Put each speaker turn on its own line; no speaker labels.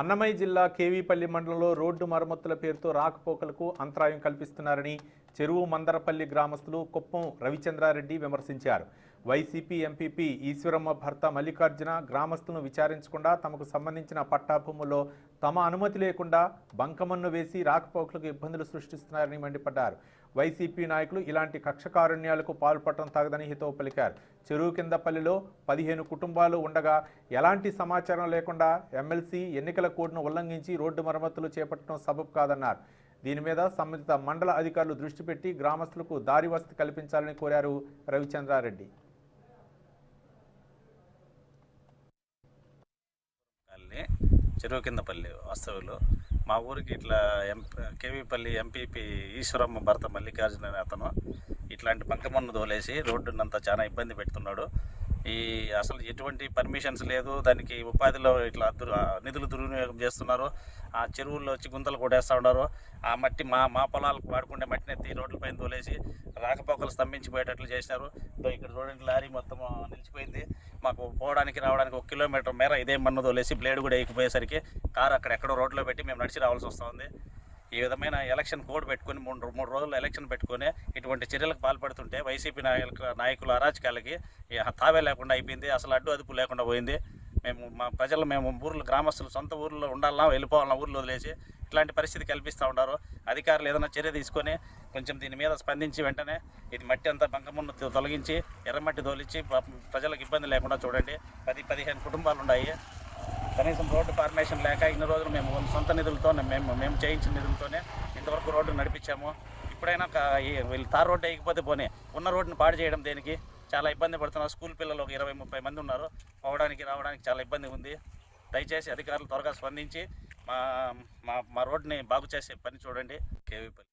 అన్నమయ్య జిల్లా కేవీపల్లి మండలంలో రోడ్డు మరమ్మతుల పేరుతో రాకపోకలకు అంతరాయం కల్పిస్తున్నారని చెరువు మందరపల్లి గ్రామస్తులు కుప్పం రవిచంద్రారెడ్డి విమర్శించారు. వైసీపీ ఎంపీపీ ఈశ్వరమ్మ భర్త మల్లికార్జున గ్రామస్తులను విచారించకుండా తమకు సంబంధించిన పట్టాభూముల్లో తమ అనుమతి లేకుండా బంకమన్ను వేసి రాకపోకలకు ఇబ్బందులు సృష్టిస్తున్నారని మండిపడ్డారు. వైసీపీ నాయకులు ఇలాంటి కక్షకారుణ్యాలకు పాల్పడటం తగదని హితవు పలికారు. చెరువు కింద పల్లిలో పదిహేను కుటుంబాలు ఉండగా ఎలాంటి సమాచారం లేకుండా ఎమ్మెల్సీ ఎన్నికల కోడ్ను ఉల్లంఘించి రోడ్డు మరమ్మతులు చేపట్టడం సబబు కాదన్నారు. దీని మీద సంబంధిత మండల అధికారులు దృష్టి పెట్టి గ్రామస్తులకు దారి వసతి కల్పించాలని కోరారు రవిచంద్రారెడ్డి.
చెరువు కిందపల్లి వాస్తవులు మా ఊరికి ఇట్లా ఎం కేవీపల్లి ఎంపీపీ ఈశ్వరమ్మ భర్త మల్లికార్జున అతను. ఇట్లాంటి బంకమన్ను తోలేసి రోడ్డునంతా చాలా ఇబ్బంది పెడుతున్నాడు. ఈ అసలు ఎటువంటి పర్మిషన్స్ లేదు. దానికి ఉపాధిలో ఇట్లా దుర్ నిధులు దుర్వినియోగం చేస్తున్నారు. ఆ చెరువుల్లో వచ్చి గుంతలు కొట్టేస్తూ ఉన్నారు. ఆ మట్టి మా మా పొలాలకు వాడుకునే మట్టిని ఎత్తి రోడ్లపైన తోలేసి రాకపోకలు స్తంభించిపోయేటట్లు చేసినారు. ఇక్కడ చూడండి లారీ మొత్తం నిలిచిపోయింది. మాకు పోవడానికి రావడానికి ఒక కిలోమీటర్ మేర ఇదే మన్ను తోలేసి బ్లేడ్ కూడా ఎక్కిపోయేసరికి కారు అక్కడ ఎక్కడో రోడ్లో పెట్టి మేము నడిచి రావాల్సి వస్తుంది ఈ విధమైన ఎలక్షన్ కోడ్ పెట్టుకుని మూడు మూడు రోజులు ఎలక్షన్ పెట్టుకుని ఇటువంటి చర్యలకు పాల్పడుతుంటే వైసీపీ నాయకుల నాయకుల అరాచకాలకి తావే లేకుండా అయిపోయింది. అసలు అడ్డు అదుపు లేకుండా పోయింది. మేము మా ప్రజలు మేము ఊర్లో గ్రామస్తులు సొంత ఊర్లో ఉండాలన్నా వెళ్ళిపోవాలన్నా ఊర్లో వదిలేసి ఇట్లాంటి పరిస్థితి కల్పిస్తూ ఉన్నారు. అధికారులు ఏదైనా చర్య తీసుకొని కొంచెం దీని మీద స్పందించి వెంటనే ఇది మట్టి అంతా బంకమున్న తొలగించి ఎర్రమట్టి తోలించి ప్రజలకు ఇబ్బంది లేకుండా చూడండి. పది పదిహేను కుటుంబాలు ఉన్నాయి. కనీసం రోడ్డు ఫార్మేషన్ లేక ఇన్ని రోజులు మేము సొంత నిధులతో మేము మేము చేయించిన నిధులతోనే ఇంతవరకు రోడ్డు నడిపించాము. ఇప్పుడైనా వీళ్ళు తార్ రోడ్డు వేయకపోతే పోనీ. ఉన్న రోడ్డుని పాడు చేయడం దేనికి? చాలా ఇబ్బంది పడుతున్నారు. స్కూల్ పిల్లలు ఒక ఇరవై ముప్పై మంది ఉన్నారు. పోవడానికి రావడానికి చాలా ఇబ్బంది ఉంది. దయచేసి అధికారులు త్వరగా స్పందించి మా మా మా రోడ్డుని బాగు చేసే పని చూడండి. కేవీపల్లి.